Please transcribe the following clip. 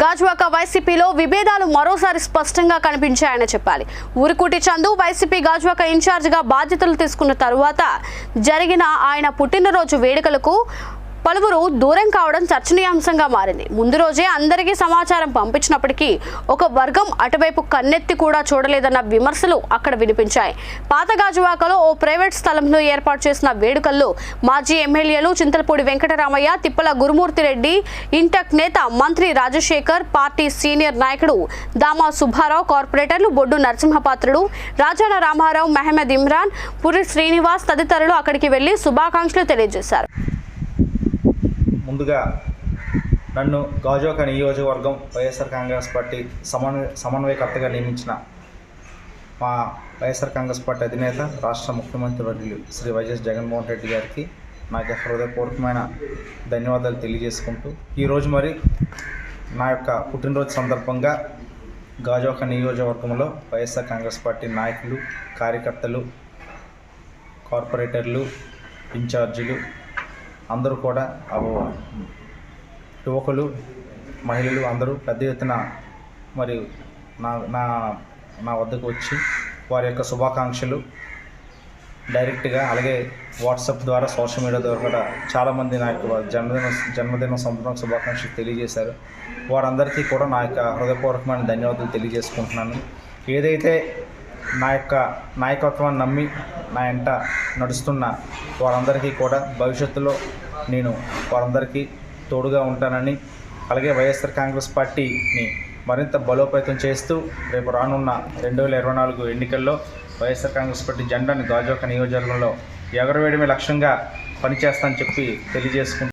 గాజువాక వైసీపీలో విభేదాలు మరోసారి స్పష్టంగా కనిపించాయని చెప్పాలి. ఉరుకుటి చందు వైసీపీ గాజువాక ఇన్ఛార్జిగా బాధ్యతలు తీసుకున్న తరువాత జరిగిన ఆయన పుట్టినరోజు వేడుకలకు పలువురు దూరం కావడం చర్చనీయాంశంగా మారింది. ముందు రోజే అందరికీ సమాచారం పంపించినప్పటికీ ఒక వర్గం అటువైపు కన్నెత్తి కూడా చూడలేదన్న విమర్శలు అక్కడ వినిపించాయి. పాత గాజువాకలో ఓ ప్రైవేట్ స్థలంలో ఏర్పాటు చేసిన వేడుకల్లో మాజీ ఎమ్మెల్యేలు చింతలపూడి వెంకటరామయ్య తిప్పల గురుమూర్తి రెడ్డి ఇంటక్ నేత మంత్రి రాజశేఖర్ పార్టీ సీనియర్ నాయకుడు దామా సుబ్బారావు కార్పొరేటర్లు బొడ్డు నరసింహపాత్రుడు రాజాన రామారావు మెహమద్ ఇమ్రాన్ పురి శ్రీనివాస్ తదితరులు అక్కడికి వెళ్ళి శుభాకాంక్షలు తెలియజేశారు. ముందుగా నన్ను గాజోక నియోజకవర్గం వైఎస్ఆర్ కాంగ్రెస్ పార్టీ సమన్వయ సమన్వయకర్తగా నియమించిన మా వైఎస్ఆర్ కాంగ్రెస్ పార్టీ అధినేత రాష్ట్ర ముఖ్యమంత్రి వర్యులు శ్రీ వైఎస్ జగన్మోహన్ రెడ్డి గారికి నాకు హృదయపూర్వకమైన ధన్యవాదాలు తెలియజేసుకుంటూ ఈరోజు మరి నా యొక్క పుట్టినరోజు సందర్భంగా గాజోక నియోజకవర్గంలో వైఎస్ఆర్ కాంగ్రెస్ పార్టీ నాయకులు కార్యకర్తలు కార్పొరేటర్లు ఇన్ఛార్జీలు అందరూ కూడా యువకులు మహిళలు అందరూ పెద్ద ఎత్తున మరి నా నా నా వద్దకు వచ్చి వారి యొక్క శుభాకాంక్షలు డైరెక్ట్గా అలాగే వాట్సాప్ ద్వారా సోషల్ మీడియా ద్వారా కూడా చాలామంది నా యొక్క జన్మదిన జన్మదిన సందర్భంగా శుభాకాంక్షలు తెలియజేశారు. వారందరికీ కూడా నా యొక్క హృదయపూర్వకమైన ధన్యవాదాలు తెలియజేసుకుంటున్నాను. ఏదైతే నా యొక్క నాయకత్వాన్ని నమ్మి నా ఎంట నడుస్తున్న వారందరికీ కూడా భవిష్యత్తులో నేను వారందరికీ తోడుగా ఉంటానని అలాగే వైఎస్ఆర్ కాంగ్రెస్ పార్టీని మరింత బలోపేతం చేస్తూ రేపు రానున్న రెండు వేల ఇరవై నాలుగు ఎన్నికల్లో వైఎస్ఆర్ కాంగ్రెస్ పార్టీ జెండాను గాజోక నియోజకవర్గంలో ఎగరవేయడమే లక్ష్యంగా పనిచేస్తానని చెప్పి తెలియజేసుకుంటున్నాను.